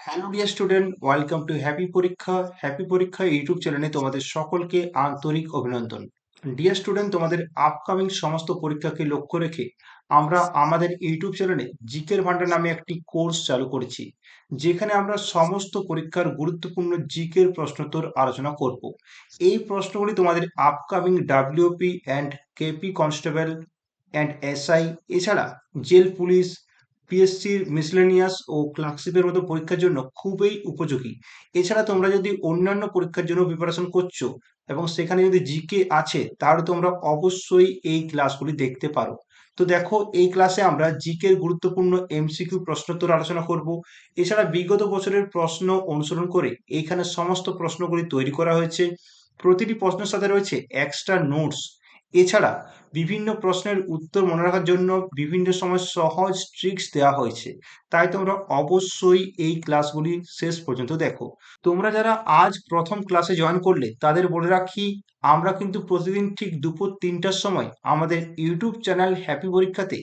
Hello dear student welcome to happy পরীক্ষা happy পরীক্ষা YouTube চ্যানেলে তোমাদের সকলকে আন্তরিক অভিনন্দন। ডিয়ার স্টুডেন্ট তোমাদের আপকামিং সমস্ত পরীক্ষাকে লক্ষ্য রেখে আমরা আমাদের ইউটিউব চ্যানেলে জিকের ভান্ডার নামে একটি কোর্স চালু করেছি, যেখানে আমরা সমস্ত পরীক্ষার গুরুত্বপূর্ণ জিকের প্রশ্নোত্তর আলোচনা করব। এই প্রশ্নগুলি তোমাদের upcoming WP and KP constable and SI এছাড়া জেল পুলিশ পিএসসির মিসলেনিয়াস ও ক্লার্কশিপের মতো পরীক্ষার জন্য খুবই উপযোগী। এছাড়া তোমরা যদি অন্যান্য পরীক্ষার জন্য প্রিপারেশন করছ এবং সেখানে যদি জিকে আছে, তাহলে তোমরা অবশ্যই এই ক্লাসগুলি দেখতে পারো। তো দেখো, এই ক্লাসে আমরা জিকের গুরুত্বপূর্ণ এমসিকিউ প্রশ্নোত্তর আলোচনা করব। এছাড়া বিগত বছরের প্রশ্ন অনুসরণ করে এইখানে সমস্ত প্রশ্নগুলি তৈরি করা হয়েছে। প্রতিটি প্রশ্নের সাথে রয়েছে এক্সট্রা নোটস এছাড়া বিভিন্ন প্রশ্নের উত্তর মনে রাখার জন্য বিভিন্ন সময় সহজ ট্রিক্স দেওয়া হয়েছে। তাই তোমরা অবশ্যই এই ক্লাসগুলি শেষ পর্যন্ত দেখো। তোমরা যারা আজ প্রথম ক্লাসে জয়েন করলে, তাদের বলে রাখি, আমরা কিন্তু প্রতিদিন ঠিক দুপুর তিনটার সময় আমাদের ইউটিউব চ্যানেল হ্যাপি পরীক্ষাতে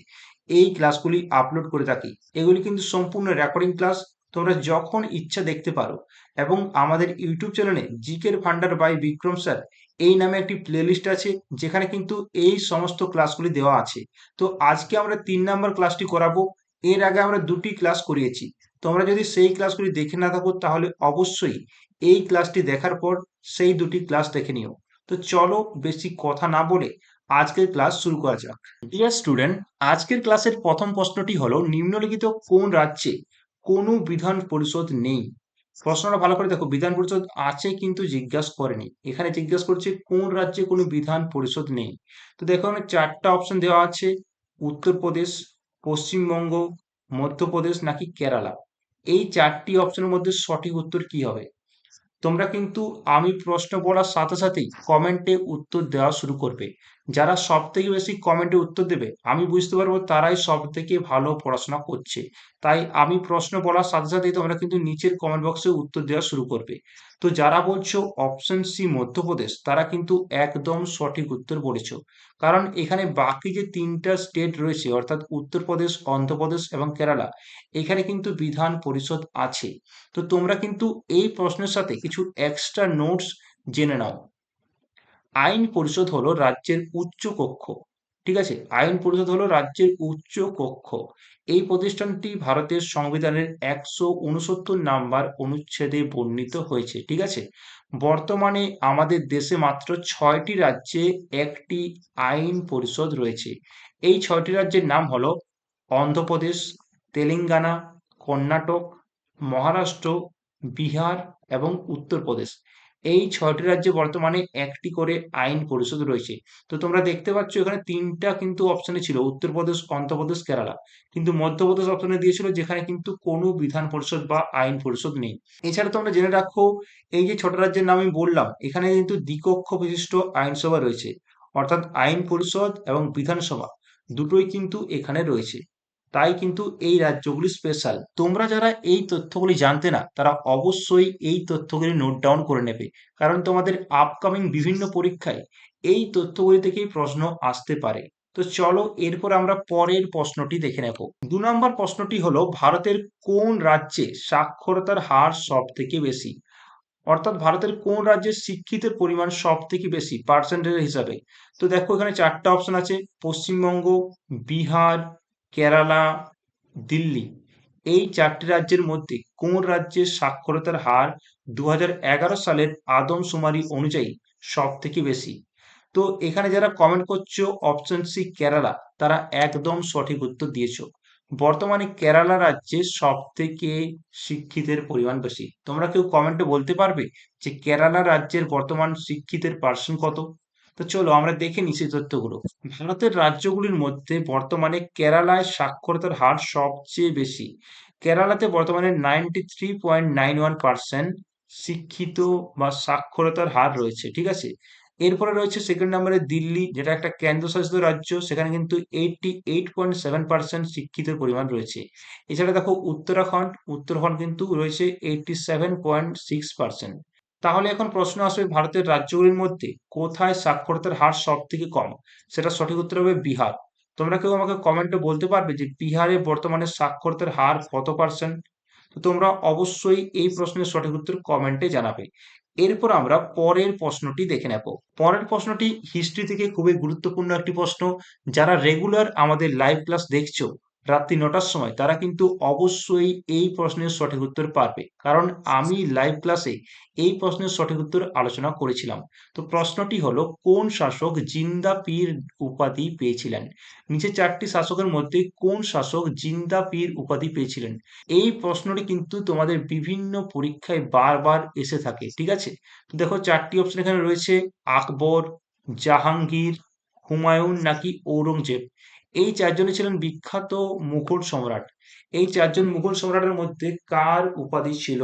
এই ক্লাসগুলি আপলোড করে থাকি। এগুলি কিন্তু সম্পূর্ণ রেকর্ডিং ক্লাস তোমরা যখন ইচ্ছা দেখতে পারো। এবং আমাদের ইউটিউব চ্যানেলে জিকের ফান্ডার বাই বিক্রম স্যার এই নামে একটি প্লেলিস্ট আছে, যেখানে কিন্তু এই সমস্ত ক্লাসগুলি দেওয়া আছে। তো আজকে আমরা তিন নাম্বার ক্লাসটি করাবো। এর আগে আমরা দুটি ক্লাস করিয়েছি। তোমরা যদি সেই ক্লাসগুলি দেখে না থাকো, তাহলে অবশ্যই এই ক্লাসটি দেখার পর সেই দুটি ক্লাস দেখে নিও। তো চলো বেশি কথা না বলে আজকের ক্লাস শুরু করা যাক। ডিয়ার স্টুডেন্ট আজকের ক্লাসের প্রথম প্রশ্নটি হলো, নিম্নলিখিত কোন রাজ্যে কোনো বিধান পরিষদ নেই? প্রশ্নটা ভালো করে দেখো, বিধান পরিষদ আছে কিন্তু জিজ্ঞাসা করেনি। এখানে জিজ্ঞাসা করছে, কোন রাজ্যে কোনো বিধান পরিষদ নেই? তো দেখো, এখানে চারটা অপশন দেওয়া আছে। উত্তরপ্রদেশ, পশ্চিমবঙ্গ, মধ্যপ্রদেশ নাকি কেরালা। এই চারটি অপশনের মধ্যে সঠিক উত্তর কি হবে? তোমরা কিন্তু আমি প্রশ্ন বলার সাথে সাথেই কমেন্টে উত্তর দেওয়া শুরু করবে। যারা সব থেকে বেশি কমেন্টে উত্তর দেবে, আমি বুঝতে পারব তারাই সব থেকে ভালো পড়াশোনা করছে। তাই আমি প্রশ্ন বলার সাথে সাথেই তোমরা কিন্তু নিচের কমেন্ট বক্সে উত্তর দেওয়া শুরু করবে। তো যারা বলছো অপশন সি মধ্যপ্রদেশ, তারা কিন্তু একদম সঠিক উত্তর বলেছ। কারণ এখানে বাকি যে তিনটা স্টেট রয়েছে, অর্থাৎ উত্তরপ্রদেশ, অন্ধ্রপ্রদেশ এবং কেরালা, এখানে কিন্তু বিধান পরিষদ আছে। তো তোমরা কিন্তু এই প্রশ্নের সাথে কিছু এক্সট্রা নোটস জেনে নাও। আইন পরিষদ হলো রাজ্যের উচ্চ কক্ষ, ঠিক আছে? আইন পরিষদ হলো রাজ্যের উচ্চ কক্ষ। এই প্রতিষ্ঠানটি ভারতের সংবিধানের একশো উনসত্তর নাম্বার অনুচ্ছেদে বর্ণিত হয়েছে, ঠিক আছে? বর্তমানে আমাদের দেশে মাত্র ছয়টি রাজ্যে একটি আইন পরিষদ রয়েছে। এই ছয়টি রাজ্যের নাম হলো অন্ধ্রপ্রদেশ, তেলেঙ্গানা, কর্ণাটক, মহারাষ্ট্র, বিহার এবং উত্তরপ্রদেশ। এই ছয়টি রাজ্যে বর্তমানে একটি করে আইন পরিষদ রয়েছে। তো তোমরা দেখতে পাচ্ছ এখানে তিনটা কিন্তু অপশনে ছিল, উত্তরপ্রদেশ, অন্ধ্রপ্রদেশ, কেরালা। কিন্তু মধ্যপ্রদেশ অপশনে দিয়েছিল যেখানে কিন্তু কোনো বিধান পরিষদ বা আইন পরিষদ নেই। এছাড়া তোমরা জেনে রাখো, এই যে ছোট রাজ্যের নাম আমি বললাম, এখানে কিন্তু দ্বিকক্ষ বিশিষ্ট আইনসভা রয়েছে। অর্থাৎ আইন পরিষদ এবং বিধানসভা দুটোই কিন্তু এখানে রয়েছে। তাই কিন্তু এই রাজ্যগুলি স্পেশাল তোমরা যারা এই তথ্যগুলি জানতে না, তারা অবশ্যই এই তথ্যগুলি নোট ডাউন করে নেবে। কারণ তোমাদের আপকামিং বিভিন্ন পরীক্ষায় এই তথ্যগুলি থেকেই প্রশ্ন আসতে পারে। তো চলো এরপর আমরা পরের প্রশ্নটি দেখে নেব। দু নম্বর প্রশ্নটি হলো, ভারতের কোন রাজ্যে সাক্ষরতার হার সব থেকে বেশি? অর্থাৎ ভারতের কোন রাজ্যে শিক্ষিতের পরিমাণ সব থেকে বেশি? পার্সেন্টেজ হিসাবে। তো দেখো এখানে চারটা অপশন আছে। পশ্চিমবঙ্গ, বিহার কেরালা, দিল্লি। এই চারটি রাজ্যের মধ্যে কোন রাজ্যের সাক্ষরতার হার দু হাজার এগারো সালের আদমশুমারি অনুযায়ী সব থেকে বেশি? তো এখানে যারা কমেন্ট করছ অপশন সি কেরালা, তারা একদম সঠিক উত্তর দিয়েছ। বর্তমানে কেরালা রাজ্যে সব থেকে শিক্ষিতের পরিমাণ বেশি। তোমরা কেউ কমেন্টে বলতে পারবে যে কেরালা রাজ্যের বর্তমান শিক্ষিতের পার্সেন্ট কত? তো চলো আমরা দেখে সেই তথ্যগুলো। ভারতের রাজ্যগুলির মধ্যে বর্তমানে কেরালায় সাক্ষরতার হার সবচেয়ে বেশি। কেরালাতে বর্তমানে ninety three point nine one percent শিক্ষিত বা সাক্ষরতার হার রয়েছে, ঠিক আছে? এরপরে রয়েছে সেকেন্ড নাম্বারে দিল্লি, যেটা একটা কেন্দ্রশাসিত রাজ্য, সেখানে কিন্তু eighty eight point seven percent শিক্ষিতের পরিমাণ রয়েছে। এছাড়া দেখো, উত্তরাখণ্ড উত্তরাখণ্ড কিন্তু রয়েছে eighty seven point six percent তাহলে এখন প্রশ্ন আসবে ভারতের রাজ্যগুলির মধ্যে কোথায় সাক্ষরতার হার সব থেকে কম? সেটা সঠিক উত্তর হবে বিহার। তোমরা কেউ আমাকে কমেন্টে বলতে পারবে যে বিহারে বর্তমানে সাক্ষরতার হার কত পার্সেন্ট তো তোমরা অবশ্যই এই প্রশ্নের সঠিক উত্তর কমেন্টে জানাবে। এরপর আমরা পরের প্রশ্নটি দেখে নেব। পরের প্রশ্নটি হিস্ট্রি থেকে খুবই গুরুত্বপূর্ণ একটি প্রশ্ন। যারা রেগুলার আমাদের লাইভ ক্লাস দেখছ রাত্রি নটার সময় তারা কিন্তু অবশ্যই এই প্রশ্নের সঠিক উত্তর পারবে। কারণ আমি লাইভ ক্লাসে এই প্রশ্নের সঠিক উত্তর আলোচনা করেছিলাম। তো প্রশ্নটি হলো, কোন শাসক জিন্দা পীর উপাধি পেয়েছিলেন? নিচে চারটি শাসকের মধ্যে কোন শাসক জিন্দা পীর উপাধি পেয়েছিলেন? এই প্রশ্নটি কিন্তু তোমাদের বিভিন্ন পরীক্ষায় বারবার এসে থাকে, ঠিক আছে? তো দেখো, চারটি অপশন এখানে রয়েছে, আকবর, জাহাঙ্গীর, হুমায়ুন নাকি ঔরঙ্গজেব। এই চারজনই ছিলেন বিখ্যাত মুঘল সম্রাট। এই চারজন মুঘল সম্রাটের মধ্যে কার উপাধি ছিল?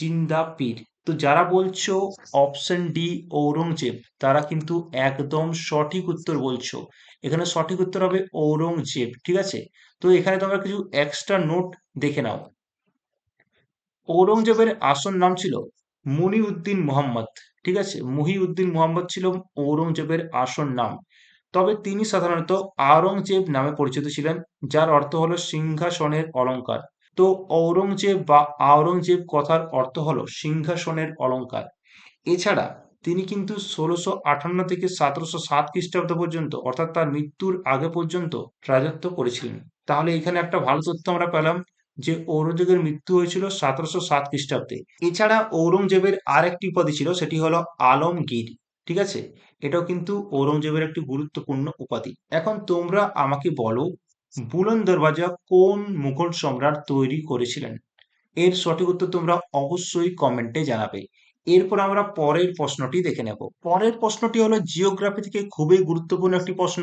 জিন্দা পীর। তো যারা বলছো অপশন ডি ঔরঙ্গজেব, তারা কিন্তু একদম সঠিক উত্তর বলছো। এখানে সঠিক উত্তর হবে ঔরঙ্গজেব, ঠিক আছে? তো এখানে তোমরা কিছু এক্সট্রা নোট দেখে নাও। ঔরঙ্গজেবের আসল নাম ছিল মুনিউদ্দিন মোহাম্মদ, ঠিক আছে? মুহিউদ্দিন মোহাম্মদ ছিল ঔরঙ্গজেবের আসল নাম। তবে তিনি সাধারণত আওরঙ্গজেব নামে পরিচিত ছিলেন, যার অর্থ হলো সিংহাসনের অলঙ্কার। তো ঔরঙ্গজেব বা আওরঙ্গজেব কথার অর্থ হলো সিংহাসনের অলঙ্কার। এছাড়া তিনি কিন্তু ষোলোশো আটান্ন থেকে সতেরোশো সাত খ্রিস্টাব্দ পর্যন্ত, অর্থাৎ তার মৃত্যুর আগে পর্যন্ত রাজত্ব করেছিলেন। তাহলে এখানে একটা ভালো তথ্য আমরা পেলাম যে ঔরঙ্গজেবের মৃত্যু হয়েছিল সতেরোশো সাত খ্রিস্টাব্দে। এছাড়া ঔরঙ্গজেবের আর একটি উপাধি ছিল, সেটি হলো আলমগীর। ঠিক আছে? এটাও কিন্তু ঔরঙ্গজেবের একটি গুরুত্বপূর্ণ উপাধি। এখন তোমরা আমাকে বলো বুলন দরওয়াজা কোন মুঘল সম্রাট তৈরি করেছিলেন? এর সঠিক উত্তর তোমরা অবশ্যই কমেন্টে জানাবে। এরপর আমরা পরের প্রশ্নটি দেখে নেব। পরের প্রশ্নটি হলো জিওগ্রাফি থেকে খুবই গুরুত্বপূর্ণ একটি প্রশ্ন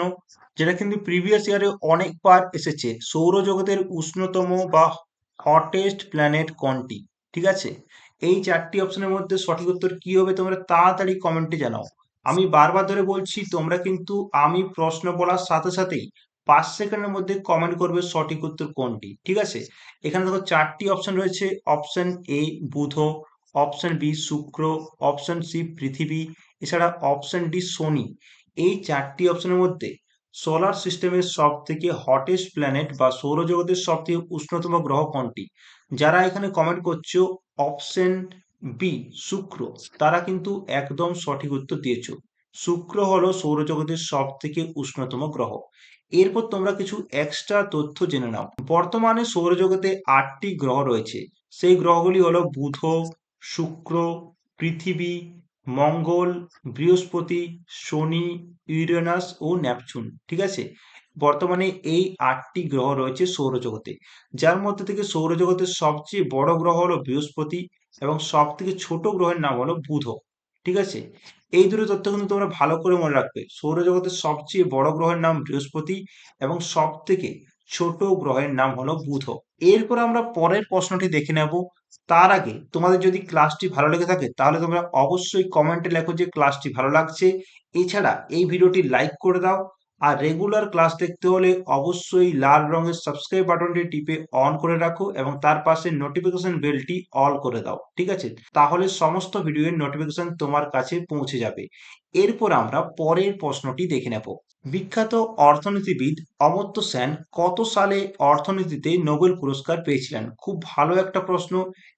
যেটা কিন্তু প্রিভিয়াস ইয়ারে অনেকবার এসেছে। সৌরজগতের উষ্ণতম বা হটেস্ট প্ল্যানেট কোনটি? ঠিক আছে? এই চারটি অপশনের মধ্যে সঠিক উত্তর কি হবে তোমরা তাড়াতাড়ি কমেন্টে জানাও। আমি বারবার ধরে বলছি, তোমরা কিন্তু আমি প্রশ্ন বলার সাথে সাথেই পাঁচ সেকেন্ডের মধ্যে কমেন্ট করবে সঠিক উত্তর কোনটি, ঠিক আছে? এখানে দেখো চারটি অপশন রয়েছে অপশন এ বুধ অপশন বি শুক্র অপশন সি পৃথিবী, এছাড়া অপশন ডি শনি। এই চারটি অপশনের মধ্যে সোলার সিস্টেমের সব থেকে হটেস্ট প্ল্যানেট বা সৌরজগতের সব থেকে উষ্ণতম গ্রহ কোনটি? যারা এখানে কমেন্ট করছ অপশন বি শুক্র। তারা কিন্তু একদম সঠিক উত্তর দিয়েছ। শুক্র হলো সৌরজগতের সব থেকে উষ্ণতম গ্রহ। এরপর তোমরা কিছু এক্সট্রা তথ্য জেনে নাও। বর্তমানে সৌরজগতে আটটি গ্রহ রয়েছে। সেই গ্রহগুলি হলো বুধ, শুক্র, পৃথিবী, মঙ্গল, বৃহস্পতি, শনি, ইউরেনাস ও ন্যাপচুন ঠিক আছে? বর্তমানে এই আটটি গ্রহ রয়েছে সৌরজগতে। যার মধ্যে থেকে সৌরজগতের সবচেয়ে বড় গ্রহ হলো বৃহস্পতি এবং সব থেকে ছোট গ্রহের নাম হলো বুধ। ঠিক আছে? এই দুটো তথ্য কিন্তু তোমরা ভালো করে মনে রাখবে। সৌরজগতের সবচেয়ে বড় গ্রহের নাম বৃহস্পতি এবং সব থেকে ছোট গ্রহের নাম হলো বুধ। এরপর আমরা পরের প্রশ্নটি দেখে নেব। তার আগে তোমাদের যদি ক্লাসটি ভালো লেগে থাকে, তাহলে তোমরা অবশ্যই কমেন্টে লেখো যে ক্লাসটি ভালো লাগছে। এছাড়া এই ভিডিওটি লাইক করে দাও। আর রেগুলার ক্লাস দেখতে হলে অবশ্যই লাল রঙের সাবস্ক্রাইব বাটনটি টিপে অন করে রাখো এবং তার পাশে নোটিফিকেশন বেলটি অল করে দাও, ঠিক আছে? তাহলে সমস্ত ভিডিওর নোটিফিকেশন তোমার কাছে পৌঁছে যাবে। এরপর আমরা পরের প্রশ্নটি দেখে নেব। বিখ্যাত অর্থনীতিবিদ অমর্ত্য সেন কত সালে অর্থনীতিতে নোবেল পুরস্কার পেয়েছিলেন? খুব ভালো একটা প্রশ্ন।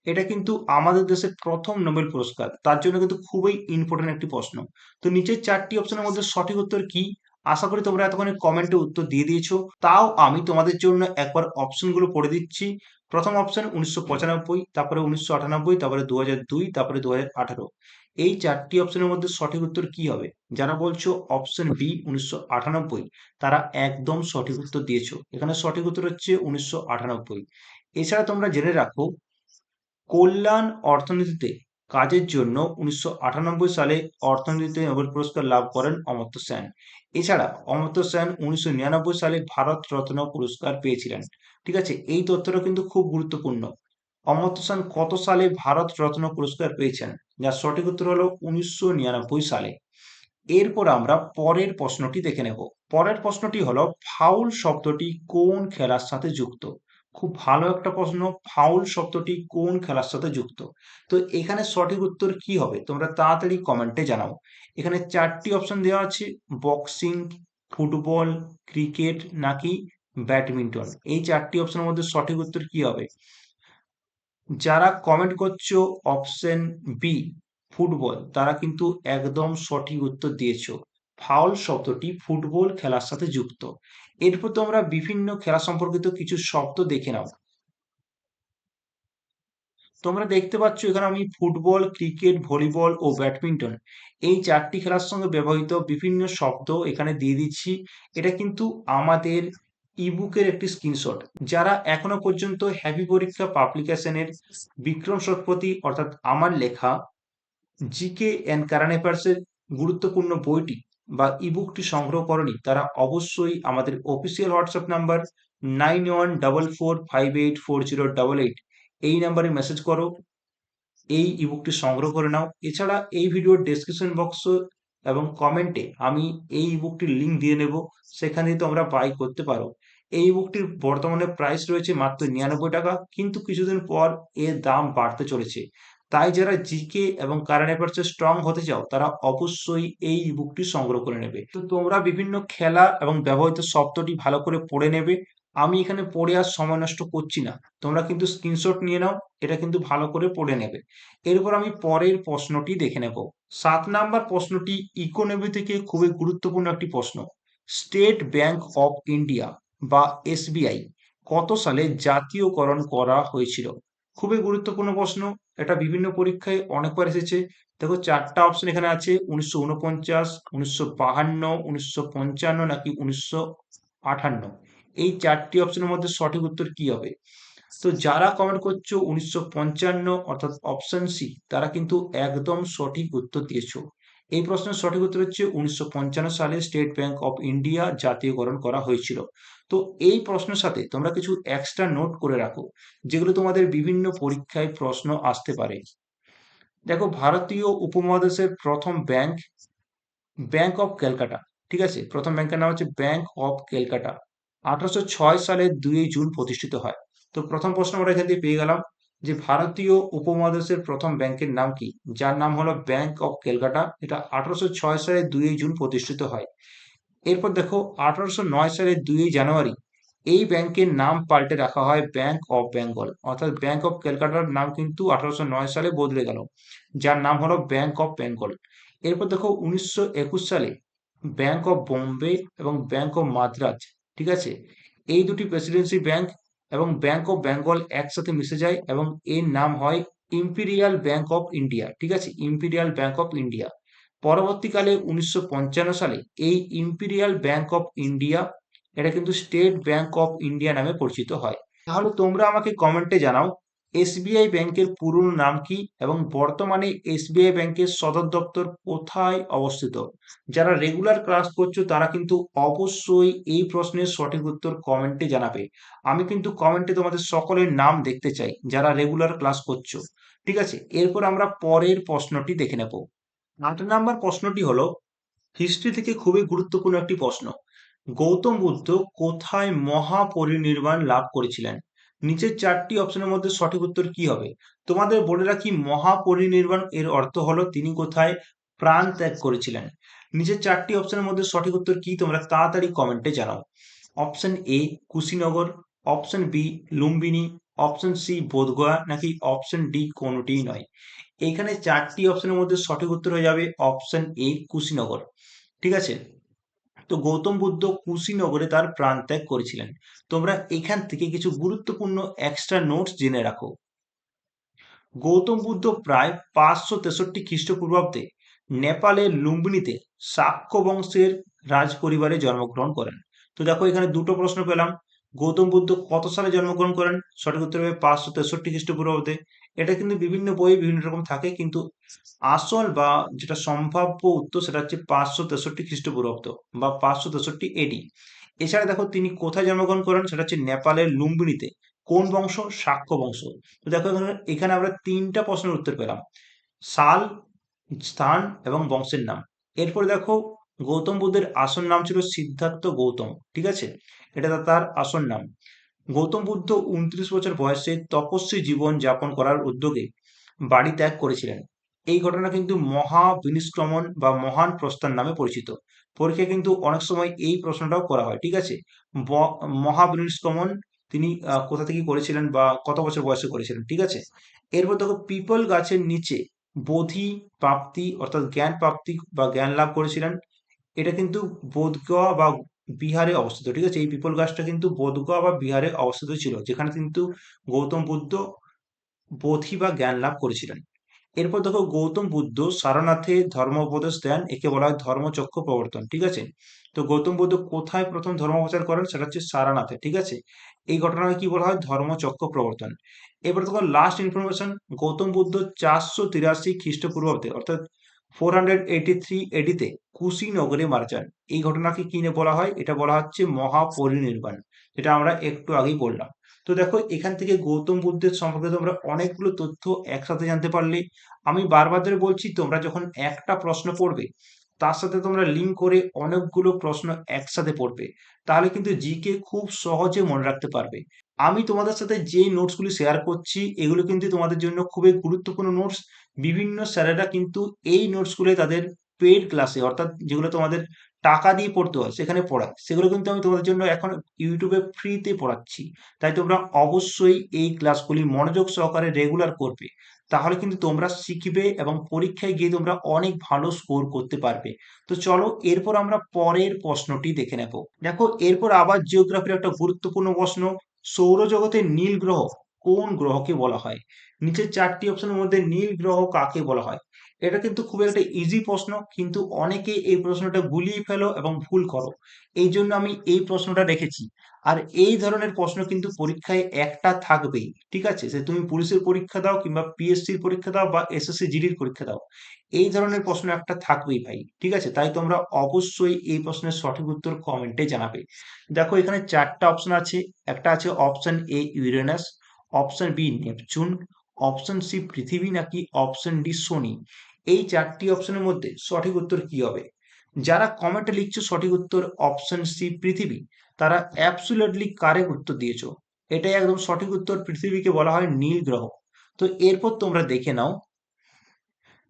এটা কিন্তু আমাদের দেশের প্রথম নোবেল পুরস্কার। তার জন্য কিন্তু খুবই ইম্পর্টেন্ট একটি প্রশ্ন। তো নিচের চারটি অপশনের মধ্যে সঠিক উত্তর কি? আশা করি তোমরা এতক্ষণে কমেন্টে উত্তর দিয়ে দিয়েছ। তাও আমি তোমাদের জন্য একবার অপশনগুলো পড়ে দিচ্ছি। প্রথম অপশন উনিশশো পঁচানব্বই, তারপরে উনিশশো আটানব্বই, তারপরে দু হাজার দুই, তারপরে দু হাজার আঠারো। এই চারটি অপশনের মধ্যে সঠিক উত্তর কি হবে? যারা বলছো অপশন বি উনিশশো আটানব্বই, তারা একদম সঠিক উত্তর দিয়েছ। এখানে সঠিক উত্তর হচ্ছে উনিশশো আটানব্বই। এছাড়া তোমরা জেনে রাখো, কল্যাণ অর্থনীতিতে কাজের জন্য উনিশশো আটানব্বই সালে অর্থনীতিতে নোবেল পুরস্কার লাভ করেন অমর্ত্য সেন। এছাড়া অমর্ত্য সেন উনিশশো নিরানব্বই সালে ভারত রত্ন পুরস্কার পেয়েছিলেন। ঠিক আছে, এই তথ্যটা কিন্তু খুব গুরুত্বপূর্ণ। অমর্ত্য সেন কত সালে ভারত রত্ন পুরস্কার পেয়েছেন? যার সঠিক উত্তর হলো উনিশশো নিরানব্বই সালে। এরপর আমরা পরের প্রশ্নটি দেখে নেব। পরের প্রশ্নটি হলো ফাউল শব্দটি কোন খেলার সাথে যুক্ত? খুব ভালো একটা প্রশ্ন, ফাউল শব্দটি কোন খেলার সাথে যুক্ত? তো এখানে সঠিক উত্তর কি হবে? তোমরা তাড়াতাড়ি কমেন্টে জানাও। এখানে চারটি অপশন দেওয়া আছে বক্সিং ফুটবল ক্রিকেট নাকি ব্যাডমিন্টন এই চারটি অপশনের মধ্যে সঠিক উত্তর কি হবে? যারা কমেন্ট করছ অপশন বি ফুটবল তারা কিন্তু একদম সঠিক উত্তর দিয়েছ। ফাউল শব্দটি ফুটবল খেলার সাথে যুক্ত। এরপর তোমরা বিভিন্ন খেলা সম্পর্কিত কিছু শব্দ দেখে নাও তোমরা দেখতে পাচ্ছ এখানে আমি ফুটবল, ক্রিকেট, ভলিবল ও ব্যাডমিন্টন এই চারটি খেলার সঙ্গে ব্যবহৃত বিভিন্ন শব্দ এখানে দিয়ে দিচ্ছি। এটা কিন্তু আমাদের ইবুকের একটি স্ক্রিনশট যারা এখনও পর্যন্ত হ্যাপি পরীক্ষা পাবলিকেশনের বিক্রম শতপথী অর্থাৎ আমার লেখা জিকে অ্যান্ড কারেন্ট অ্যাফেয়ার্সের গুরুত্বপূর্ণ বইটি বা ইবুকটি সংগ্রহ করনি, তারা অবশ্যই আমাদের official WhatsApp number nine one double four five eight four zero double eight এই নাম্বারে মেসেজ করো, এই ইবুকটি সংগ্রহ করে নাও। এছাড়া এই ভিডিওর ডেসক্রিপশন বক্স এবং কমেন্টে আমি এই ইবুকটির লিঙ্ক দিয়ে নেব, সেখানে তোমরা বাই করতে পারো। এই বুকটির বর্তমানে প্রাইস রয়েছে মাত্র নিরানব্বই টাকা, কিন্তু কিছুদিন পর এর দাম বাড়তে চলেছে। তাই যারা জিকে এবং কারেন্ট অ্যাফেয়ার্সে স্ট্রং হতে চাও, তারা অবশ্যই এই বুকটি সংগ্রহ করে নেবে। তো তোমরা বিভিন্ন খেলা এবং ব্যবহৃত শব্দটি ভালো করে পড়ে নেবে। আমি এখানে পড়ে আর সময় নষ্ট করছি না। তোমরা কিন্তু স্ক্রিনশট নিয়ে নাও, এটা কিন্তু ভালো করে পড়ে নেবে। এরপর আমি পরের প্রশ্নটি দেখে নেব। সাত নাম্বার প্রশ্নটি ইকোনমি থেকে খুবই গুরুত্বপূর্ণ একটি প্রশ্ন। স্টেট ব্যাংক অফ ইন্ডিয়া বা এসবিআই কত সালে জাতীয়করণ করা হয়েছিল? খুবই গুরুত্বপূর্ণ প্রশ্ন। এটা বিভিন্ন পরীক্ষায় অনেকবার এসেছে। দেখো চারটা অপশন এখানে আছে, উনিশশো উনপঞ্চাশ উনিশশো বাহান্ন, উনিশশো পঞ্চান্ন নাকি উনিশশো আঠান্ন এই চারটি অপশনের মধ্যে সঠিক উত্তর কি হবে? তো যারা কমেন্ট করছ উনিশশো পঞ্চান্ন অর্থাৎ অপশন সি তারা কিন্তু একদম সঠিক উত্তর দিয়েছ। এই প্রশ্নের সঠিক উত্তর হচ্ছে উনিশশো পঞ্চান্ন সালে স্টেট ব্যাংক অফ ইন্ডিয়া জাতীয়করণ করা হয়েছিল। তো এই প্রশ্নের সাথে তোমরা কিছু এক্সট্রা নোট করে রাখো, যেগুলো তোমাদের বিভিন্ন পরীক্ষায় প্রশ্ন আসতে পারে। দেখো, ভারতীয় উপমহাদেশের প্রথম ব্যাংক ব্যাংক অফ ক্যালকাটা ঠিক আছে? প্রথম ব্যাংকের নাম হচ্ছে ব্যাংক অফ ক্যালকাটা আঠারোশো সালের দুই জুন প্রতিষ্ঠিত হয়। তো প্রথম প্রশ্ন আমরা এখান থেকে পেয়ে গেলাম যে ভারতীয় উপমহাদেশের প্রথম ব্যাংকের নাম কি? যার নাম হলো ব্যাংক অফ ক্যালকাটা এটা আঠারোশো ছয় সালের দুই জুন প্রতিষ্ঠিত হয়। এরপর দেখো, আঠারোশো নয় সালের দুই জানুয়ারি এই ব্যাংকের নাম পাল্টে রাখা হয় ব্যাংক অফ বেঙ্গল অর্থাৎ ব্যাংক অফ ক্যালকাটার নাম কিন্তু আঠারোশো নয় সালে বদলে গেল, যার নাম হলো ব্যাংক অফ বেঙ্গল এরপর দেখো, উনিশশো একুশ সালে ব্যাংক অফ বোম্বে এবং ব্যাংক অফ মাদ্রাজ ঠিক আছে? এই দুটি প্রেসিডেন্সি ব্যাংক এবং ব্যাংক অফ বেঙ্গল একসাথে মিশে যায় এবং এর নাম হয় ইম্পিরিয়াল ব্যাংক অফ ইন্ডিয়া ঠিক আছে? ইম্পিরিয়াল ব্যাংক অফ ইন্ডিয়া পরবর্তীকালে উনিশশো পঞ্চান্ন সালে এই ইম্পিরিয়াল ব্যাংক অফ ইন্ডিয়া এটা কিন্তু স্টেট ব্যাংক অফ ইন্ডিয়া নামে পরিচিত হয়। তাহলে তোমরা আমাকে কমেন্টে জানাও এসবিআই ব্যাংকের পুরনো নাম কি এবং বর্তমানে এসবিআই ব্যাংকের সদর দপ্তর কোথায় অবস্থিত? যারা রেগুলার ক্লাস করছ, তারা কিন্তু অবশ্যই এই প্রশ্নের সঠিক উত্তর কমেন্টে জানাবে। আমি কিন্তু কমেন্টে তোমাদের সকলের নাম দেখতে চাই, যারা রেগুলার ক্লাস করছ। ঠিক আছে, এরপর আমরা পরের প্রশ্নটি দেখে নেব। আট নাম্বার প্রশ্নটি হলো, হিস্ট্রি থেকে খুবই গুরুত্বপূর্ণ একটি প্রশ্ন। গৌতম বুদ্ধ কোথায় মহাপরিনির্বাণ লাভ করেছিলেন? নিচের চারটি অপশনের মধ্যে সঠিক উত্তর কি হবে? তোমাদের বলে রাখি, মহাপরিনির্বাণ এর অর্থ হলো তিনি কোথায় প্রাণ ত্যাগ করেছিলেন। নিচের চারটি অপশনের মধ্যে সঠিক উত্তর কি তোমরা তাড়াতাড়ি কমেন্টে জানাও। Option A Kushinagar option B Lumbini option C Bodhgaya, নাকি অপশন ডি কোনোটিই নয়। এখানে চারটি অপশনের মধ্যে সঠিক উত্তর হয়ে যাবে অপশন এ কুশিনগর। ঠিক আছে? তো গৌতম বুদ্ধ কুশিনগরে তার প্রাণ ত্যাগ করেছিলেন। তোমরা এখান থেকে কিছু গুরুত্বপূর্ণ এক্সট্রা নোটস জেনে রাখো। গৌতম বুদ্ধ প্রায় পাঁচশো তেষট্টি খ্রিস্টপূর্বাব্দে নেপালের লুম্বিনীতে শাক্য বংশের রাজ পরিবারে জন্মগ্রহণ করেন। তো দেখো এখানে দুটো প্রশ্ন পেলাম। গৌতম বুদ্ধ কত সালে জন্মগ্রহণ করেন? সঠিক উত্তর পাঁচশো তেষট্টি খ্রিস্টপূর্বাব্দে। এটা কিন্তু বিভিন্ন বই বিভিন্ন রকম থাকে, কিন্তু আসল বা যেটা সম্ভাব্য উত্তর সেটা হচ্ছে পাঁচশো তেষট্টি খ্রিস্টপূর্বাব্দ বা পাঁচশো তেষট্টি এডি এছাড়া দেখো তিনি কোথায় জন্মগ্রহণ করেন? সেটা হচ্ছে নেপালের লুম্বিনীতে। কোন বংশ? শাক্য বংশ। তো দেখো এখানে এখানে আমরা তিনটা প্রশ্নের উত্তর পেলাম। সাল, স্থান এবং বংশের নাম। এরপরে দেখো গৌতম বুদ্ধের আসল নাম ছিল সিদ্ধার্থ গৌতম। ঠিক আছে? এটা তার আসল নাম। গৌতম বুদ্ধ উনত্রিশ বছর বয়সে তপস্বী জীবন যাপন করার উদ্যোগে বাড়ি ত্যাগ করেছিলেন। এই ঘটনা কিন্তু মহা বিনিষ্ক্রমণ বা মহান প্রস্থান নামে পরিচিত। পরীক্ষায় কিন্তু অনেক সময় এই প্রশ্নটাও করা হয়, ঠিক আছে? মহা বিনিষ্ক্রমণ তিনি কোথা থেকে করেছিলেন বা কত বছর বয়সে করেছিলেন, ঠিক আছে? এরপর দেখো, পিপল গাছের নিচে বোধি প্রাপ্তি অর্থাৎ জ্ঞান প্রাপ্তি বা জ্ঞান লাভ করেছিলেন। এটা কিন্তু বোধগয়া বা বিহারে অবস্থিত, ঠিক আছে? এই পিপল গাছটা কিন্তু বোধগয়া বা বিহারে অবস্থিত ছিল, যেখানে কিন্তু গৌতম বুদ্ধ বোধি বা জ্ঞান লাভ করেছিলেন। এরপর দেখো গৌতম বুদ্ধ সারনাথে ধর্মোপদেশ দেন, একে বলা হয় ধর্মচক্র প্রবর্তন, ঠিক আছে? তো গৌতম বুদ্ধ কোথায় প্রথম ধর্ম প্রচার করেন? সেটা হচ্ছে সারানাথে, ঠিক আছে? এই ঘটনাকে কি বলা হয়? ধর্মচক্র প্রবর্তন। এবার দেখো লাস্ট ইনফরমেশন গৌতম বুদ্ধ চারশো তিরাশি খ্রিস্টপূর্বাব্দে, অর্থাৎ ফোর হান্ড্রেড এইটি থ্রি এডিতে কুশিনগরে মারা যান। এই ঘটনাকে কি বলা হয়? এটা বলা হচ্ছে মহাপরিনির্বাণ, যেটা আমরা একটু আগেই বললাম। তো দেখো, এখান থেকে গৌতম বুদ্ধের সম্পর্কে তোমরা অনেকগুলো তথ্য একসাথে জানতে পারলে। আমি বারবার ধরে বলছি, তোমরা যখন একটা প্রশ্ন পড়বে, তার সাথে তোমরা লিঙ্ক করে অনেকগুলো প্রশ্ন একসাথে পড়বে। তাহলে কিন্তু জিকে খুব সহজে মনে রাখতে পারবে। আমি তোমাদের সাথে যে নোটসগুলি শেয়ার করছি, এগুলো কিন্তু তোমাদের জন্য খুবই গুরুত্বপূর্ণ নোটস বিভিন্ন স্যারেরা কিন্তু এই নোটসগুলো তাদের পেড ক্লাসে অর্থাৎ যেগুলো তোমাদের টাকা দিয়ে পড়তে হয়, সেখানে পড়ায়। সেগুলো কিন্তু আমি তোমাদের জন্য এখন ইউটিউবে ফ্রিতে পড়াচ্ছি। তাই তোমরা অবশ্যই এই ক্লাসগুলি মনোযোগ সহকারে রেগুলার করবে। তাহলে কিন্তু তোমরা শিখবে এবং পরীক্ষায় গিয়ে তোমরা অনেক ভালো স্কোর করতে পারবে। তো চলো এরপর আমরা পরের প্রশ্নটি দেখে নেব। দেখো, এরপর আবার জিওগ্রাফির একটা গুরুত্বপূর্ণ প্রশ্ন। সৌরজগতের নীল গ্রহ কোন গ্রহকে বলা হয়? নিচের চারটি অপশনের মধ্যে নীল গ্রহ কাকে বলা হয়? এটা কিন্তু খুব একটা ইজি প্রশ্ন, কিন্তু অনেকে এই প্রশ্নটা গুলিয়ে ফেলো এবং ভুল করো। এই জন্য আমি এই প্রশ্নটা রেখেছি। আর এই ধরনের প্রশ্ন কিন্তু পরীক্ষায় একটা থাকবেই, ঠিক আছে? সে তুমি পুলিশের পরীক্ষা দাও কিংবা পিএসসির পরীক্ষা দাও বা এসএসসি জিডির পরীক্ষা দাও, এই ধরনের প্রশ্ন একটা থাকবেই ভাই, ঠিক আছে? তাই তোমরা অবশ্যই এই প্রশ্নের সঠিক উত্তর কমেন্টে জানাবে। দেখো, এখানে চারটা অপশন আছে। একটা আছে option A Uranus option B Neptune option C পৃথিবী নাকি অপশন ডি শনি এই চারটি অপশনের মধ্যে সঠিক উত্তর কি হবে? যারা কমেন্টে লিখছো সঠিক উত্তর অপশন সি পৃথিবী। তারা অ্যাবসুলেটলি কারেক্ট উত্তর দিয়েছ। এটাই একদম সঠিক উত্তর পৃথিবীকে বলা হয় নীল গ্রহ। তো এরপর তোমরা দেখে নাও,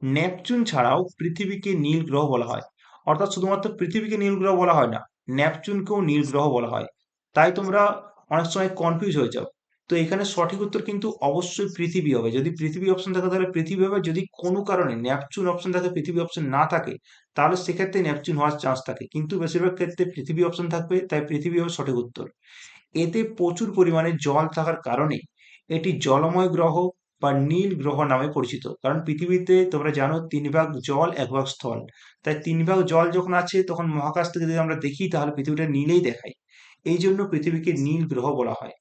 নেপচুন ছাড়াও পৃথিবীকে নীল গ্রহ বলা হয়। অর্থাৎ শুধুমাত্র পৃথিবীকে নীল গ্রহ বলা হয় না, নেপচুনকেও নীল গ্রহ বলা হয়। তাই তোমরা অনেক সময় কনফিউজ হয়ে যাও। তো এখানে সঠিক উত্তর কিন্তু অবশ্যই পৃথিবী হবে। যদি পৃথিবী অপশন থাকে, তাহলে পৃথিবী হবে। যদি কোনো কারণে ন্যাপচুন অপশন থাকে, পৃথিবী অপশন না থাকে, তাহলে সেক্ষেত্রে ন্যাপচুন হওয়ার চান্স থাকে। কিন্তু বেশিরভাগ ক্ষেত্রে পৃথিবী অপশন থাকবে, তাই পৃথিবী হবে সঠিক উত্তর। এতে প্রচুর পরিমাণে জল থাকার কারণে এটি জলময় গ্রহ বা নীল গ্রহ নামে পরিচিত। কারণ পৃথিবীতে তোমরা জানো, তিন ভাগ জল, এক ভাগ স্থল। তাই তিন ভাগ জল যখন আছে, তখন মহাকাশ থেকে যদি আমরা দেখি, তাহলে পৃথিবীটা নীলেই দেখায়। এই জন্য পৃথিবীকে নীল গ্রহ বলা হয়।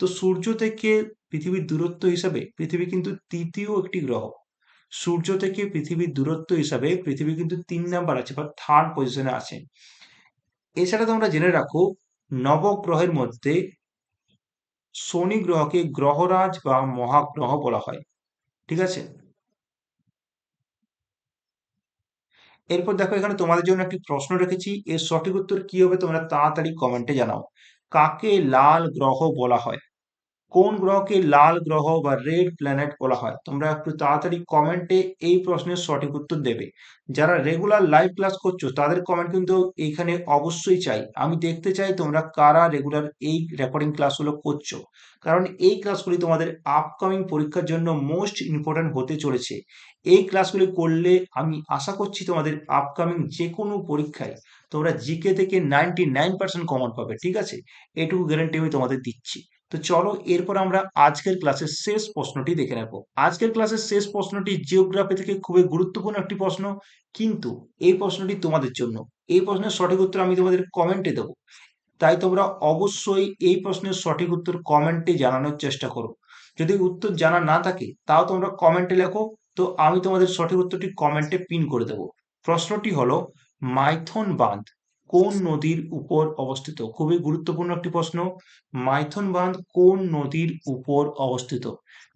তো সূর্য থেকে পৃথিবীর দূরত্ব হিসাবে পৃথিবী কিন্তু তৃতীয় একটি গ্রহ। সূর্য থেকে পৃথিবীর দূরত্ব হিসাবে পৃথিবী কিন্তু তিন নাম্বার আছে বা থার্ড পজিশনে আছে। এছাড়া তোমরা জেনে রাখো, নবগ্রহের মধ্যে শনি গ্রহকে গ্রহরাজ বা মহাগ্রহ বলা হয়। ঠিক আছে? এরপর দেখো এখানে তোমাদের জন্য একটি প্রশ্ন রেখেছি। এর সঠিক উত্তর কি হবে তোমরা তাড়াতাড়ি কমেন্টে জানাও। কাকে লাল গ্রহ বলা হয়? কোন গ্রহকে লাল গ্রহ বা রেড প্ল্যানেট বলা হয়? তোমরা একটু তাড়াতাড়ি কমেন্টে এই প্রশ্নের সঠিক উত্তর দেবে। যারা রেগুলার লাইভ ক্লাস করছ, তাদের কমেন্ট কিন্তু এইখানে অবশ্যই চাই। আমি দেখতে চাই তোমরা কারা রেগুলার এই রেকর্ডিং ক্লাসগুলো করছ। কারণ এই ক্লাসগুলি তোমাদের আপকামিং পরীক্ষার জন্য মোস্ট ইম্পর্ট্যান্ট হতে চলেছে। এই ক্লাসগুলি করলে আমি আশা করছি তোমাদের আপকামিং যে কোনো পরীক্ষায় তোমরা জিকে থেকে নাইনটি নাইন পার্সেন্ট কমন পাবে, ঠিক আছে? এটুকু গ্যারান্টি আমি তোমাদের দিচ্ছি। তো চলো এরপর আমরা আজকের ক্লাসের শেষ প্রশ্নটি দেখে নেব। আজকের ক্লাসের শেষ প্রশ্নটি জিওগ্রাফি থেকে খুবই গুরুত্বপূর্ণ একটি প্রশ্ন। কিন্তু এই প্রশ্নটি তোমাদের জন্য। এই প্রশ্নের সঠিক উত্তর আমি তোমাদের কমেন্টে দেবো। তাই তোমরা অবশ্যই এই প্রশ্নের সঠিক উত্তর কমেন্টে জানানোর চেষ্টা করো। যদি উত্তর জানা না থাকে, তাও তোমরা কমেন্টে লেখো। তো আমি তোমাদের সঠিক উত্তরটি কমেন্টে পিন করে দেবো। প্রশ্নটি হলো মাইথন বাঁধ কোন নদীর উপর অবস্থিত? খুবই গুরুত্বপূর্ণ একটি প্রশ্ন। মাইথন বাঁধ কোন নদীর উপর অবস্থিত?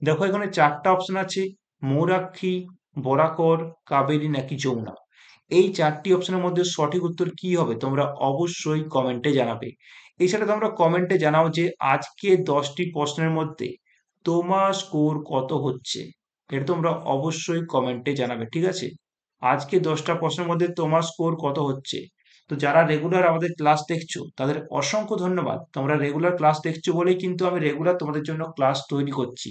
দেখো, এখানে চারটা অপশন আছে। মৌরাক্ষী, বরাকর, কাবেরী নাকি যমুনা? এই চারটি অপশনের মধ্যে সঠিক উত্তর কি হবে? তোমরা অবশ্যই কমেন্টে জানাবে। এছাড়া তোমরা কমেন্টে জানাও যে আজকে দশটি প্রশ্নের মধ্যে তোমার স্কোর কত হচ্ছে? এটা তোমরা অবশ্যই কমেন্টে জানাবে, ঠিক আছে? আজকে দশটা প্রশ্নের মধ্যে তোমার স্কোর কত হচ্ছে? তো যারা রেগুলার আমাদের ক্লাস দেখছ, তাদের অসংখ্য ধন্যবাদ। তোমরা রেগুলার ক্লাস দেখছ বলেই কিন্তু আমি রেগুলার তোমাদের জন্য ক্লাস তৈরি করছি।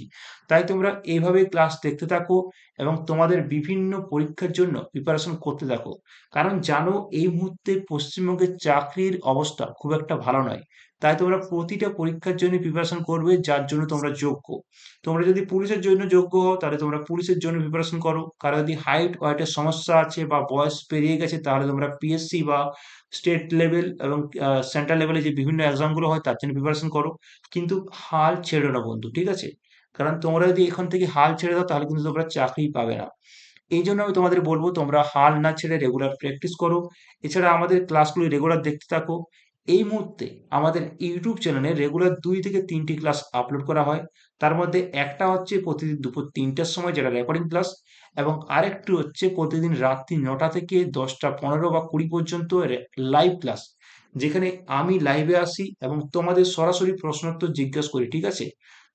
তাই তোমরা এইভাবেই ক্লাস দেখতে থাকো এবং তোমাদের বিভিন্ন পরীক্ষার জন্য প্রিপারেশন করতে থাকো। কারণ জানো, এই মুহূর্তে পশ্চিমবঙ্গের চাকরির অবস্থা খুব একটা ভালো নয়। তাই তোমরা প্রতিটা পরীক্ষার জন্য প্রিপারেশন করবে, যার জন্য তোমরা যোগ্য। তোমরা যদি পুলিশের জন্য যোগ্য হও, তাহলে তোমরা পুলিশের জন্য প্রিপারেশন করো। কারও যদি হাইট ওয়েটের সমস্যা আছে বা বয়স পেরিয়ে গেছে, তাহলে তোমরা পিএসসি বা স্টেট লেভেল এবং সেন্ট্রাল লেভেলে যে বিভিন্ন এক্সামগুলো হয়, তার জন্য প্রিপারেশন করো। কিন্তু হাল ছেড়ো না বন্ধু, ঠিক আছে? কারণ তোমরা যদি এখান থেকে হাল ছেড়ে দাও, তাহলে কিন্তু তোমরা চাকরি পাবে না। এই জন্য আমি তোমাদের বলব, তোমরা হাল না ছেড়ে রেগুলার প্র্যাকটিস করো। এছাড়া আমাদের ক্লাসগুলো রেগুলার দেখতে থাকো। এই মুহূর্তে আমাদের ইউটিউব চ্যানেলে রেগুলার দুই থেকে তিনটি ক্লাস আপলোড করা হয়। তার মধ্যে একটা হচ্ছে প্রতিদিন দুপুর তিনটার সময়, যেটা রেকর্ডিং ক্লাস এবং আরেকটি হচ্ছে প্রতিদিন রাত্রি নটা থেকে দশটা পনেরো বা কুড়ি পর্যন্ত লাইভ ক্লাস যেখানে আমি লাইভে আসি এবং তোমাদের সরাসরি প্রশ্নোত্তর জিজ্ঞাসা করি, ঠিক আছে?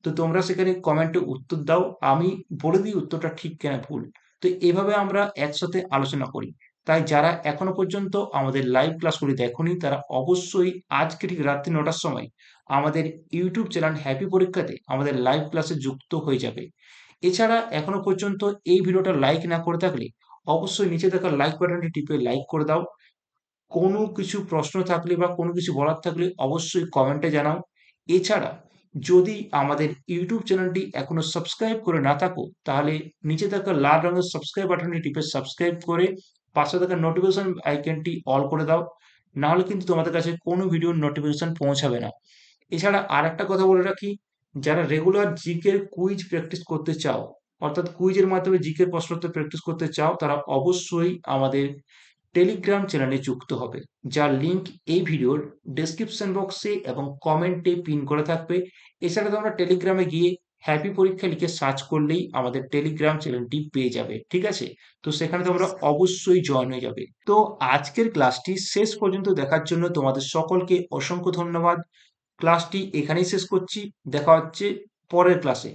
তো তোমরা সেখানে কমেন্টে উত্তর দাও, আমি বলে দিই উত্তরটা ঠিক কেনা ভুল। তো এভাবে আমরা একসাথে আলোচনা করি। তাই যারা এখনও পর্যন্ত আমাদের লাইভ ক্লাসগুলি দেখোনি, তারা অবশ্যই আজকে ঠিক রাত্রি নটার সময় আমাদের ইউটিউব চ্যানেল হ্যাপি পরীক্ষাতে আমাদের লাইভ ক্লাসে যুক্ত হয়ে যাবে। এছাড়া এখনও পর্যন্ত এই ভিডিওটা লাইক না করে থাকলে অবশ্যই নিচে থাকা লাইক বাটনটি টিপে লাইক করে দাও। কোনো কিছু প্রশ্ন থাকলে বা কোনো কিছু বলার থাকলে অবশ্যই কমেন্টে জানাও। এছাড়া যদি আমাদের ইউটিউব চ্যানেলটি এখনও সাবস্ক্রাইব করে না থাকো, তাহলে নিচে থাকা লাল রঙের সাবস্ক্রাইব বাটনটি টিপে সাবস্ক্রাইব করে পাশে থাকা নোটিফিকেশন আইকনটি অল করে দাও। না হলে কিন্তু তোমাদের কাছে কোনো ভিডিওর নোটিফিকেশন পৌঁছাবে না। এছাড়া আর একটা কথা বলে রাখি, যারা রেগুলার জিকের কুইজ প্র্যাকটিস করতে চাও, অর্থাৎ কুইজের মাধ্যমে জিকের প্রশ্নোত্তর প্র্যাকটিস করতে চাও, তারা অবশ্যই আমাদের টেলিগ্রাম চ্যানেলে যুক্ত হবে, যার লিংক এই ভিডিওর ডেসক্রিপশন বক্সে এবং কমেন্টে পিন করে থাকবে। এছাড়া তোমরা টেলিগ্রামে গিয়ে হ্যাপি পরীক্ষা লিখে সার্চ করলেই আমাদের টেলিগ্রাম চ্যানেলটি পেয়ে যাবে, ঠিক আছে? তো সেখানে তোমরা অবশ্যই জয়েন হয়ে যাবে। তো আজকের ক্লাসটি শেষ পর্যন্ত দেখার জন্য তোমাদের সকলকে অসংখ্য ধন্যবাদ। ক্লাসটি এখানেই শেষ করছি, দেখা হচ্ছে পরের ক্লাসে